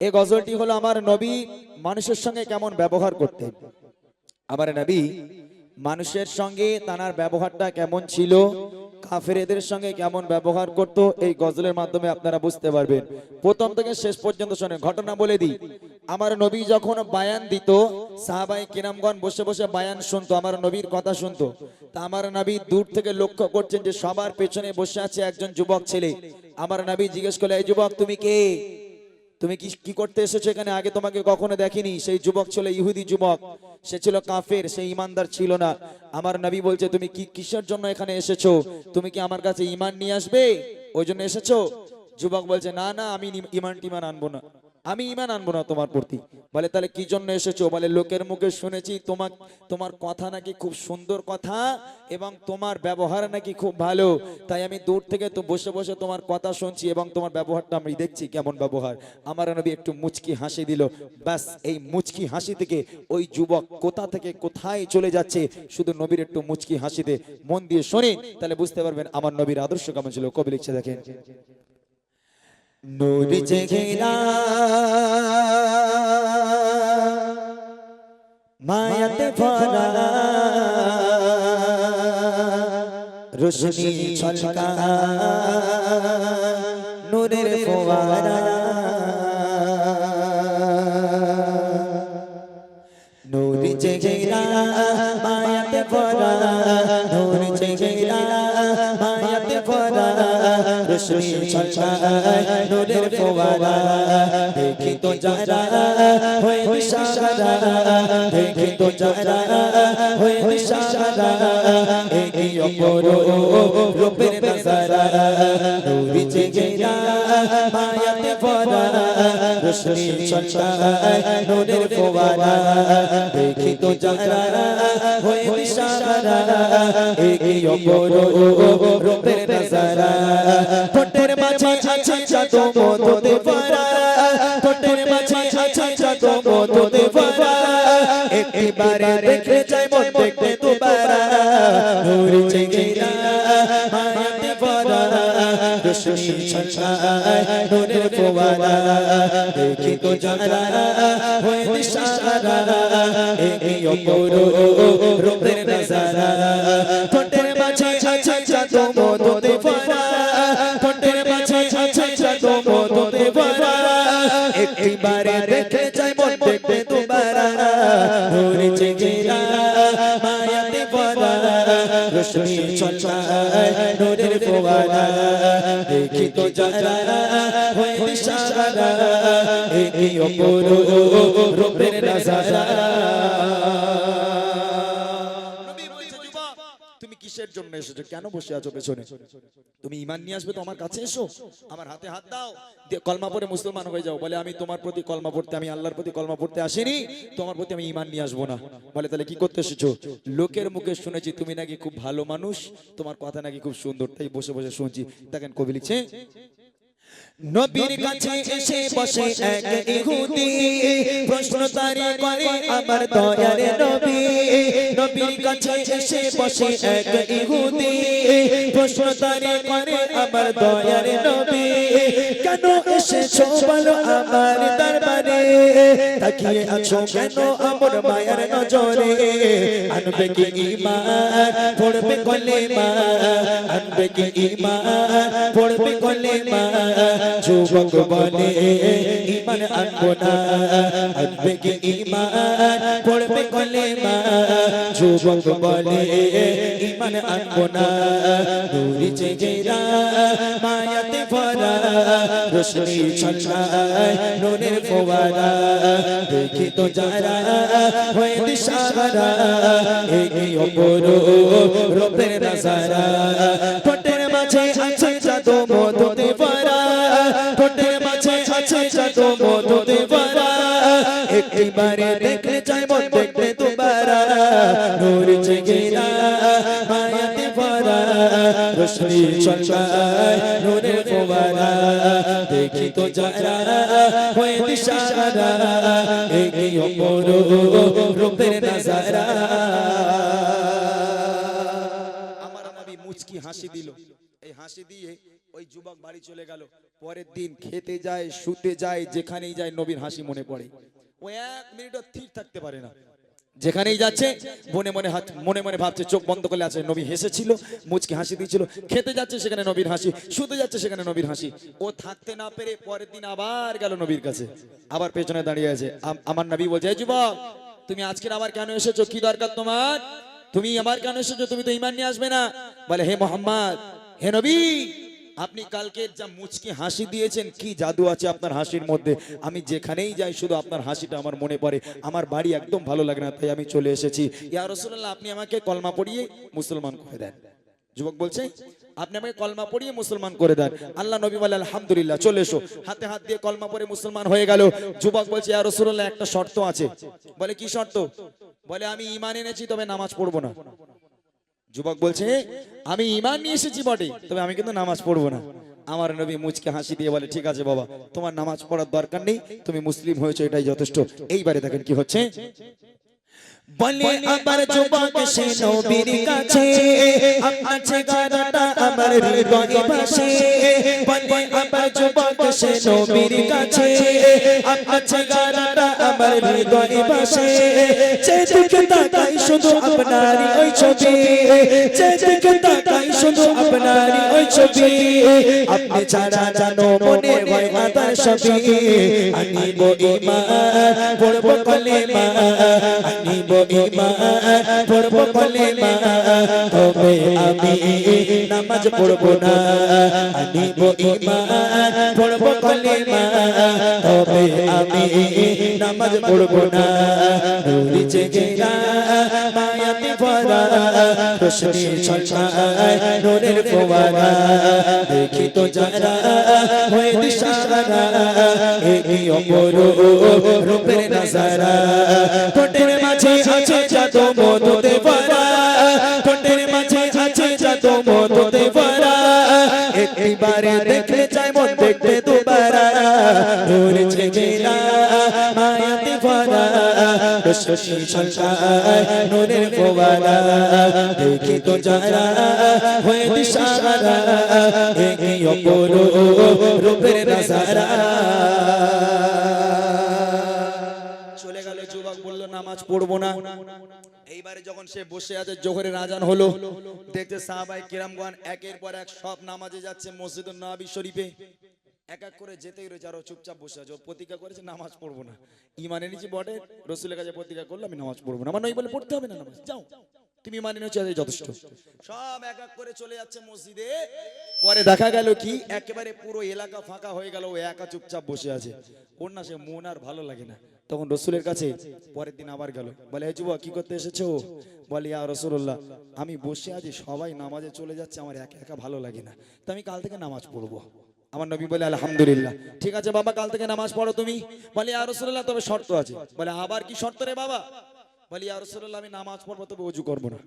এই গজলটি হলো আমার নবী মানুষের সঙ্গে কেমন ব্যবহার করতেন আমার নবী মানুষের সঙ্গে তানার ব্যবহারটা কেমন ছিল, কাফেরেদের সঙ্গে কেমন ব্যবহার করত, এই গজলের মাধ্যমে আপনারা বুঝতে পারবেন। প্রথম থেকে শেষ পর্যন্ত শোনেন, ঘটনা বলে দিই। আমার নবী যখন বায়ান দিত সাহাবাই কিরামগণ বসে বসে বায়ান শুনতো, আমার নবীর কথা শুনতো। তা আমার নবী দূর থেকে লক্ষ্য করছেন যে সবার পেছনে বসে আছে একজন যুবক ছেলে। আমার নবী জিজ্ঞেস করলে, এই যুবক, তুমি কে? তুমি কি কি করতে এসেছ এখানে? আগে তোমাকে কখনো দেখিনি। সেই যুবক ছিল ইহুদি যুবক। সে ছিল কাফের, সে ইমানদার ছিল না। আমার নবী বলছে, তুমি কি কিসের জন্য এখানে এসেছ? তুমি কি আমার কাছে ইমান নিয়ে আসবে? ওই জন্য এসেছ? যুবক বলছে, না না, আমি ইমান টিমান আনব না। আমি ইমান আনব না তোমার প্রতি। বলে, তাহলে কি জন্য এসেছ? বলে, লোকের মুখে শুনেছি তোমার তোমার কথা নাকি খুব সুন্দর কথা এবং তোমার ব্যবহার নাকি খুব ভালো। তাই আমি দূর থেকে তো বসে বসে তোমার কথা শুনছি এবং তোমার ব্যবহারটা আমি দেখছি কেমন ব্যবহার। আমার নবী একটু মুচকি হাসি দিল। ব্যাস, এই মুচকি হাসি থেকে ওই যুবক কোথা থেকে কোথায় চলে যাচ্ছে? শুধু নবীর একটু মুচকি হাসিতে মন দিয়ে শোনেন তাহলে বুঝতে পারবেন আমার নবীর আদর্শ কেমন ছিল। কবি লিখছে দেখেন নূর জেগেরা মায়াতে ভরা রোশনি ছলকা নূরের ফোয়ারা নূর জেগেরা মায়াতে ভরা রোশনি ছলকা নূরের ফোয়ারা। দেখি তো যারা হয়ে দিশারা দেখি তো যারা হয়ে দিশারা একই অপর রূপের নজারা নূর জেগেরা মায়াতে ভরা, রোশনি ছলকা নূরের ফোয়ারা, দেখি তো যারা হয়ে দিশারা একই অপর রূপের নজারা। ঠোঁটের মাঝে আছে জাদু মধুতে ভরা একবারে দেখে যাই মন দেখতে দুবারা। নূর জেগেরা মায়াতে ভরা রোশনি ছলছায় নূরের ফোয়ারা। দেখি তো যারা হয়ে দিশারা একই অপর রূপের নজারা। একবারে দেখে যাই মন দেখতে দুবারা। নূর জেগেরা মায়াতে ভরা রশ্মি ছলছায় নূরের ফোয়ারা। দেখি তো যারা হয়ে দিশারা। এই অপর রূপের নজারা। কিসের জন্য এসেছ। কেন বসে আছো পেছনে? তুমি ইমান নিয়ে আসবে তো আমার কাছে এসো। আমার হাতে হাত দাও। কলমা পড়ে মুসলমান হয়ে যাও। বলে, আমি তোমার প্রতি কলমা পড়তে, আমি আল্লাহর প্রতি কলমা পড়তে আসিনি। তোমার প্রতি আমি ইমান নিয়ে আসব না। বলে, তাহলে কি করতে এসেছ? লোকের মুখে শুনেছি, তুমি নাকি খুব ভালো মানুষ। তোমার কথা নাকি খুব সুন্দর। তাই বসে বসে শুনছি। দেখেন কবি লিখছে নবীর কাছে এসে বসে এক ইহুদি। প্রশ্ন তারি করে আমার দয়ার নবী। নবীর কাছে এসে বসে এক ইহুদি। প্রশ্ন তারি করে আমার দয়ার নবী। কেন এসেছ বলো আমার দরবারে? তাকিয়ে আছো কেন আমার মায়ের নজরে? আনবে কি ঈমান পড়বে কলেমা? আনবে কি ঈমান পড়বে কলেমা? যুবক বলে ঈমান আনব না আনবে কি ঈমান পড়বে কলেমা যুবক বলে ঈমান আনব না নূরি জেগেরা মায়াতে ভরা রোশনি ছলছায় নূরের ফোয়ারা দেখি তো যারা হয়ে দিশারা এই অপর রূপের নজারা ঠোঁটের মাঝে আছে জাদু মধুতে ভরা ঠোঁটের মাঝে জাদু মধুতে ভরা একবারে দেখলে চাই মন দেখতে দুবারা নূর জেগেরা মায়াতে ভরা রোশনি ছলছায় নূরের ফোয়ারা দেখি তো যারা হয়ে দিশারা এই অপর রূপের নজারা আমার নবী মুচকি হাসি দিল এই হাসি দিয়ে ওই যুবক বাড়ি চলে গেল। পরের দিন খেতে যায়, শুতে যায়, যেখানেই যায় নবীর হাসি মনে পড়ে। ও এক মিনিটও ঠিক থাকতে পারে না। যেখানেই যাচ্ছে, মনে মনে হাত, মনে মনে ভাবছে, চোখ বন্ধ করলে আছে, নবী হেসেছিল, মুচকি হাসি দিয়েছিল। খেতে যাচ্ছে, সেখানে নবীর হাসি, শুতে যাচ্ছে, সেখানে নবীর হাসি। ও থাকতে না পেরে পরের দিন আবার গেল নবীর কাছে। আবার পেছনে দাঁড়িয়ে আছে। আমার নবী বলছে যুবক, তুমি আজকের আবার কেন এসেছ? কি দরকার তোমার? তুমি আমার কেন এসেছ? তুমি তো ইমান নিয়ে আসবে না। বলে, হে মোহাম্মদ হে নবী, আপনি কালকে যা মুচকি হাসি দিয়েছেন, কি জাদু আছে আপনার হাসির মধ্যে? আমি যেখানেই যাই, শুধু আপনার হাসিটা আমার মনে পড়ে। আমার বাড়ি একদম ভালো লাগে না, তাই আমি চলে এসেছি। ইয়া রাসূলুল্লাহ, আপনি আমাকে কলমা পড়িয়ে মুসলমান করে দেন। যুবক বলছে, আপনি আমাকে কলমা পড়িয়ে মুসলমান করে দেন। আল্লাহ নবী বলে, আলহামদুলিল্লাহ, চলে এসো। হাতে হাত দিয়ে কলমা পড়ে মুসলমান হয়ে গেল। যুবক বলছে, ইয়া রাসূলুল্লাহ, একটা শর্ত আছে। বলে, কি শর্ত? বলে, আমি ঈমান এনেছি, তবে নামাজ পড়ব না। যুবক বলছে আমি ইমান নিয়ে এসেছি বটে তবে আমি কিন্তু নামাজ পড়ব না। আমার নবী মুচকে হাসি দিয়ে বলে ঠিক আছে বাবা তোমার নামাজ পড়ার দরকার নেই তুমি মুসলিম হয়েছো এটাই যথেষ্ট। এইবারে দেখেন কি হচ্ছে। বলে আবার যুবক সে নবীর কাছে আপনার ঠিকানাটা আমার হৃদয়ে ভাসে বলে আবার যুবক সে নবীর কাছে আপনার ঠিকানাটা আমার হৃদয়ে ভাসে। যেদিকে তাকাই শুধু আপনারই ওই ছবি। যেদিকে তাকাই শুধু আপনারই ওই ছবি। আপনি ছাড়া জানো মনে হয় আদার সবই আনিব ইমান পড়ব কলেমা। আনিব ইমান পড়ব কলেমা। তবে আমি নামাজ পড়ব না। আনিব ইমান পড়ব কলেমা। তবে আমি নামাজ পড়ব না নূরি জেগেরা মায়াতে ভরা, রোশনি ছলছায়, নূরের ফোয়ারা। দেখি তো যারা হয়ে দিশারা এগি অপর রূপের নজারা। ঠোঁটের মাঝে আছে জাদু মধুতে ভরা, ঠোঁটের মাঝে আছে জাদু মধুতে ভরা। একবারে দেখলে রোশনি ছলছায় নূরের ফোয়ারা। দেখি তো যারা হয়ে দিশারা এগি অপর রূপের নজারা চলে গেল যুবক, বলল, নামাজ পড়ব না। এইবারে যখন সে বসে আছে, জোহরের আজান হলো, দেখতে সাহাবাই কিরামগণ একের পর এক সব নামাজে যাচ্ছে মসজিদুল নবী শরীফে। এক এক করে যেতেই রয়েছে, আরও চুপচাপ বসে আছে, প্রতিজ্ঞা করেছে, নামাজ পড়ব না। ইমানে নিচে বটে, রসুলের কাছে প্রতিজ্ঞা করল, আমি নামাজ পড়ব না। আমার নই বলে, পড়তে হবে না নামাজ, যাও। তুমি যথেষ্ট। সব এক এক করে চলে যাচ্ছে মসজিদে। পরে দেখা গেল কি, একেবারে পুরো এলাকা ফাঁকা হয়ে গেল, ও একা চুপচাপ বসে আছে। না সে মন আর ভালো লাগে না। তখন রসুলের কাছে পরের দিন আবার গেল। বলে "এই যুবক, কি করতে এসেছ? বলে, ইয়া রসুল্লাহ আমি বসে আছি, সবাই নামাজে চলে যাচ্ছে, আমার একা একা ভালো লাগে না। তো আমি কাল থেকে নামাজ পড়ব। আমার নবী বলে, আলহামদুলিল্লাহ। ঠিক আছে বাবা, কাল থেকে নামাজ পড়ো তুমি। বলে আর তবে শর্ত আছে। বলে, আবার কি শর্ত রে বাবা? বলি আর আমি নামাজ পড়ব, তবে উজু করব না।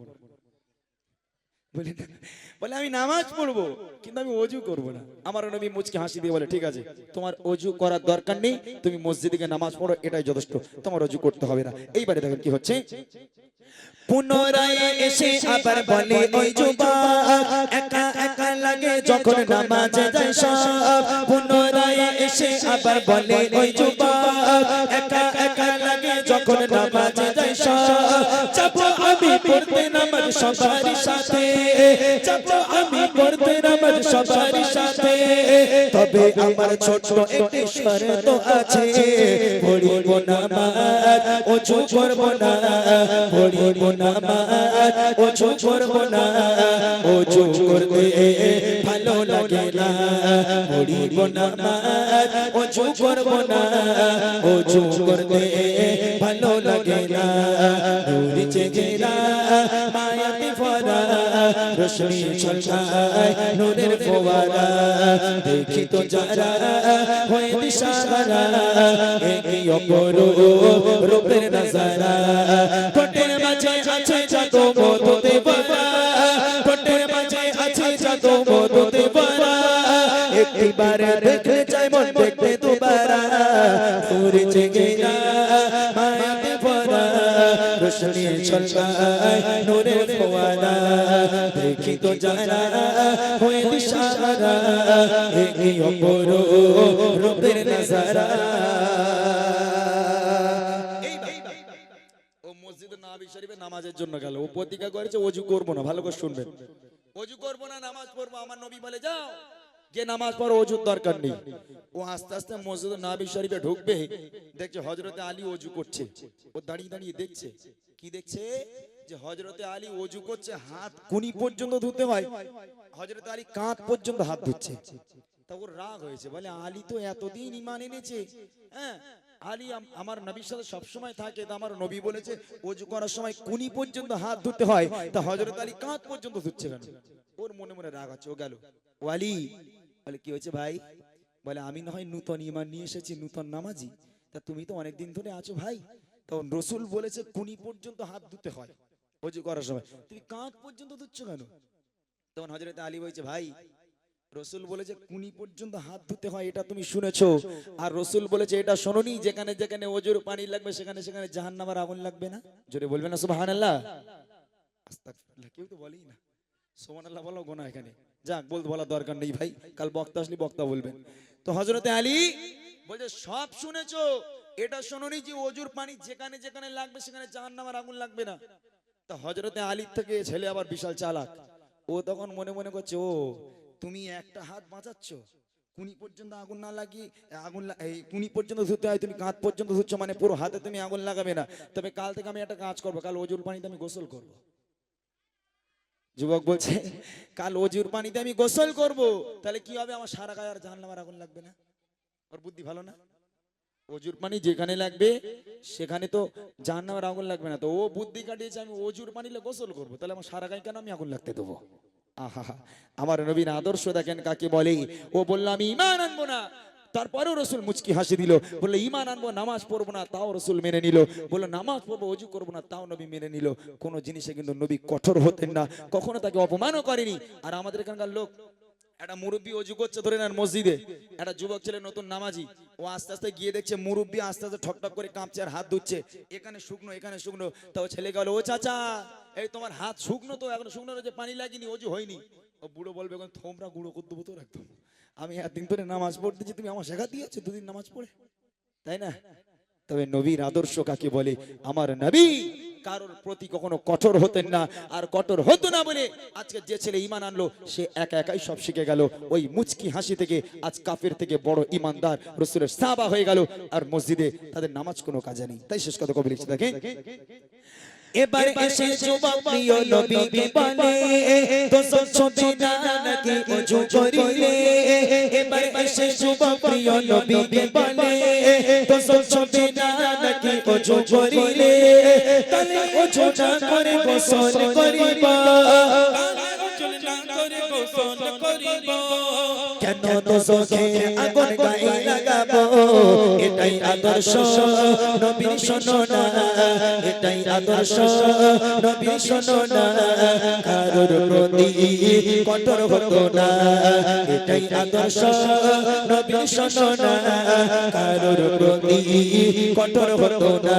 বলে আমি নামাজ পড়ব, কিন্তু আমি অজু করব না। আমার নবী মুচকে হাসি দিয়ে বলে, ঠিক আছে, তোমার অজু করার দরকার নেই, তুমি মসজিদে গিয়ে নামাজ পড়ো, এটাই যথেষ্ট, তোমার অজু করতে হবে না। এইবারে দেখেন কি হচ্ছে। পুনরায় এসে আবার বলে, ওই যুবক, একা একা লাগে যখন নামাজে যায় সব। পুনরায় এসে আবার বলে, ওই যুবক, একা একা লাগে যখন নামাজে সবার সাথে। যাব আমি পড়তে নামাজ সবার সাথে। তবে আমার ছোট একটি শর্ত আছে। পড়িব নামাজ ওযু করব না। পড়িব নামাজ ওযু করব না। ওযু করতে ভালো লাগে না পড়িব নামাজ ওযু করব না ওযু করতে ভালো লাগে না। নূরি চেহারা মায়াতে ভরা রোশনি ছলছায় নূরের ফোয়ারা। দেখি তো যারা হয়ে দিশাহারা, একে অপর রূপের নজারা। ঠোঁটের মাঝে আছে জাদু মধুতে ভরা একটিবার দেখলে চাই মন দেখতে দুবারা নূরে মায়াতে ভরা রোশনি ছলকায় নূরের ফোয়ারা। দেখি তো যারা হয়ে দিশারা এই অপর রূপের নজারা। ও মসজিদে নাবি শরীফে নামাজের জন্য গেল। ও প্রতিজ্ঞা করেছে অজু করব না। ভালো করে শুনবেন। অজু করব না নামাজ পড়ব। আমার নবী বলে যাও। যে নামাজ পড়ো অজুর দরকার নেই। ও আস্তে আস্তে মসজিদ নাবি শরীফে ঢুকবে, দেখছে হজরতে আলী অজু করছে। ও দাঁড়িয়ে দাঁড়িয়ে দেখছে। কি দেখছে? যে হজরতে আলী অজু করছে, হাত কুনি পর্যন্ত ধুতে হয়। হজরতে আলী কাঁধ পর্যন্ত হাত ধুচ্ছে। তা ওর রাগ হয়েছে, বলে আলী তো এতদিন ইমান এনেছে। হ্যাঁ আলী আমার নবীর সাথে সবসময় থাকে, তা আমার নবী বলেছে, অজু করার সময় কুনি পর্যন্ত হাত ধুতে হয়। তা হজরত আলী কাঁধ পর্যন্ত ধুচ্ছে কেন? ওর মনে মনে রাগ আছে, ও গেল। ও আলী বলে, কি হয়েছে ভাই? বলে, আমি না হয় নূতন ইমান নিয়ে এসেছি, নূতন নামাজি। তা তুমি তো অনেকদিন ধরে আছো ভাই। তখন রসুল বলেছে, কুনি পর্যন্ত হাত ধুতে হয়। অজু করার সময়। তুমি কাঁধ পর্যন্ত ধুচ্ছ কেন? তখন হজরত আলী বলছে, ভাই, রসুল বলেছে, কুনি পর্যন্ত হাত ধুতে হয়, এটা তুমি শুনেছো? আর রসুল বলেছে, এটা শোনোনি, যেখানে যেখানে ওজোর পানি লাগবে, সেখানে সেখানে জাহান্নামের আগুন লাগবে না? জোরে বলবে না আস্তাগফিরুল্লাহ, কেউ তো বলেই না। সুবহানাল্লাহ বলো গোনা এখানে। যাক বলতে বলার দরকার নেই ভাই। কাল বক্তা আসলে বক্তা বলবেন। তো হজরতে আলী বলছে, সব শুনেছো? এটা শোনোনি যে ওজুর পানি যেখানে যেখানে লাগবে সেখানে জাহান্নামের আগুন লাগবে না? তা হজরতে আলীর থেকে ছেলে আবার বিশাল চালাক। ও তখন মনে মনে করছে, ও, তুমি একটা হাত বাঁচাচ্ছ? কুনি পর্যন্ত আগুন না লাগিয়ে, আগুন এই কুনি পর্যন্ত ধুতে হয়, তুমি কাঁধ পর্যন্ত ধুচ্ছ মানে পুরো হাতে তুমি আগুন লাগাবে না। তবে কাল থেকে আমি একটা কাজ করব, কাল ওজুর পানিতে আমি গোসল করব। যুবক বলছে, কাল অজুর পানিতে আমি গোসল করব, তাহলে কি হবে? আমার সারা গায়ে আর জাহান্নামের আগুন লাগবে না? ওর বুদ্ধি ভালো না? অজুর পানি যেখানে লাগবে, সেখানে তো জাহান্নামের আগুন লাগবে না। তো ও বুদ্ধি কাটিয়েছে, আমি অজুর পানিলে গোসল করব, তাহলে আমার সারা গায়ে কেন আমি আগুন লাগতে দেবো? আহা আমার নবীন আদর্শ দেখেন কাকে বলে? ও বলল, আমি ইমান আনব না। তারপরেও রসুল মুচকি হাসি দিল। বলল ইমান আনব, নামাজ পড়ব না, তাও রসুল মেনে নিল। বলল, নামাজ পড়ব, অজু করব না, তাও নবী মেনে নিল। কোনো জিনিসে কিন্তু নবী কঠোর হতেন না, কখনো তাকে অপমানও করেনি। আর আমাদের এখানকার লোক, একটা মুরব্বী অজু করছে, ধরে নেন মসজিদে, একটা যুবক ছেলে নতুন নামাজি, ও আস্তে আস্তে গিয়ে দেখছে, মুরব্বী আস্তে আস্তে ঠকঠক করে কাঁপছে আর হাত ধুচ্ছে। এখানে শুকনো এখানে শুকনো। তাও ছেলে গেল, ও চাচা, এই তোমার হাত শুকনো তো, এখন শুকনো যে পানি লাগেনি, অজু হয়নি। ও বুড়ো বলবে, এখন থোমরা গুঁড়ো করে দেবো তোর একদম। আমি একদিন ধরে নামাজ পড়তেছি তুমি আমার শেখা দিয়েছ, দুদিন নামাজ পড়ে। তাই না? তবে নবীর আদর্শ কাকে বলে? আমার নবী কারোর প্রতি কখনো কঠোর হতেন না আর কঠোর হতো না বলে আজকে যে ছেলে ইমান আনলো, সে একা একাই সব শিখে গেল। ওই মুচকি হাসি থেকে আজ কাফের থেকে বড় ইমানদার রসুলের সাবা হয়ে গেল। আর মসজিদে তাদের নামাজ কোনো কাজে নেই। তাই শেষ কথা কবি লিখছে দেখে। এবার এসে যুবক প্রিয় নবীকে বলে দোষণ ছবি না নাকি অজু করিলে? এবার এসে যুবক প্রিয় নবীকে বলে দোষণ ছবি না নাকি অজু করিলে? তাহলে অজু না করে গোসল করিব। কেন দোষকে আগুন গায়ে লাগাবো? এটাই আদর্শ, নবীর শোনো না এটাই আদর্শ, নবীর শোনো না কারোর প্রতি কঠোর হতো না। এটাই আদর্শ, নবীর শোনো না কারোর প্রতি কঠোর হতো না।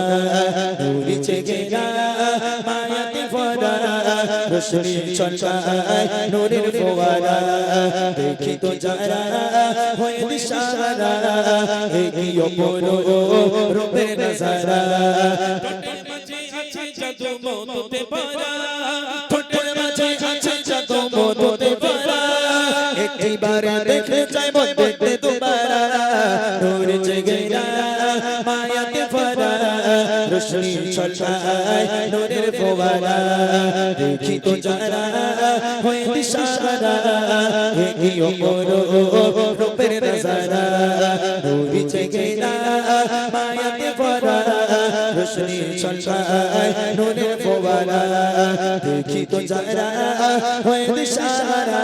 দূরে জেগে গা রোশনি চলকায় নূরের ফোয়ারা, দেখি তো যারা হয়ে দিশারা এই অপর রূপের নজারা। ঠোঁটের মাঝে আছে জাদু মধুতে ভরা একটিবার দেখে যাইব দেখতে রোশনি ছলছায় ফোয়ারা। দেখি তো যারা হয়ে দিশারা এই অপর রূপের নজারা নূর জেগে মায়াতে ভরা, রোশনি ছলছায় নূরের ফোয়ারা। দেখি তো যারা হয়ে দিশারা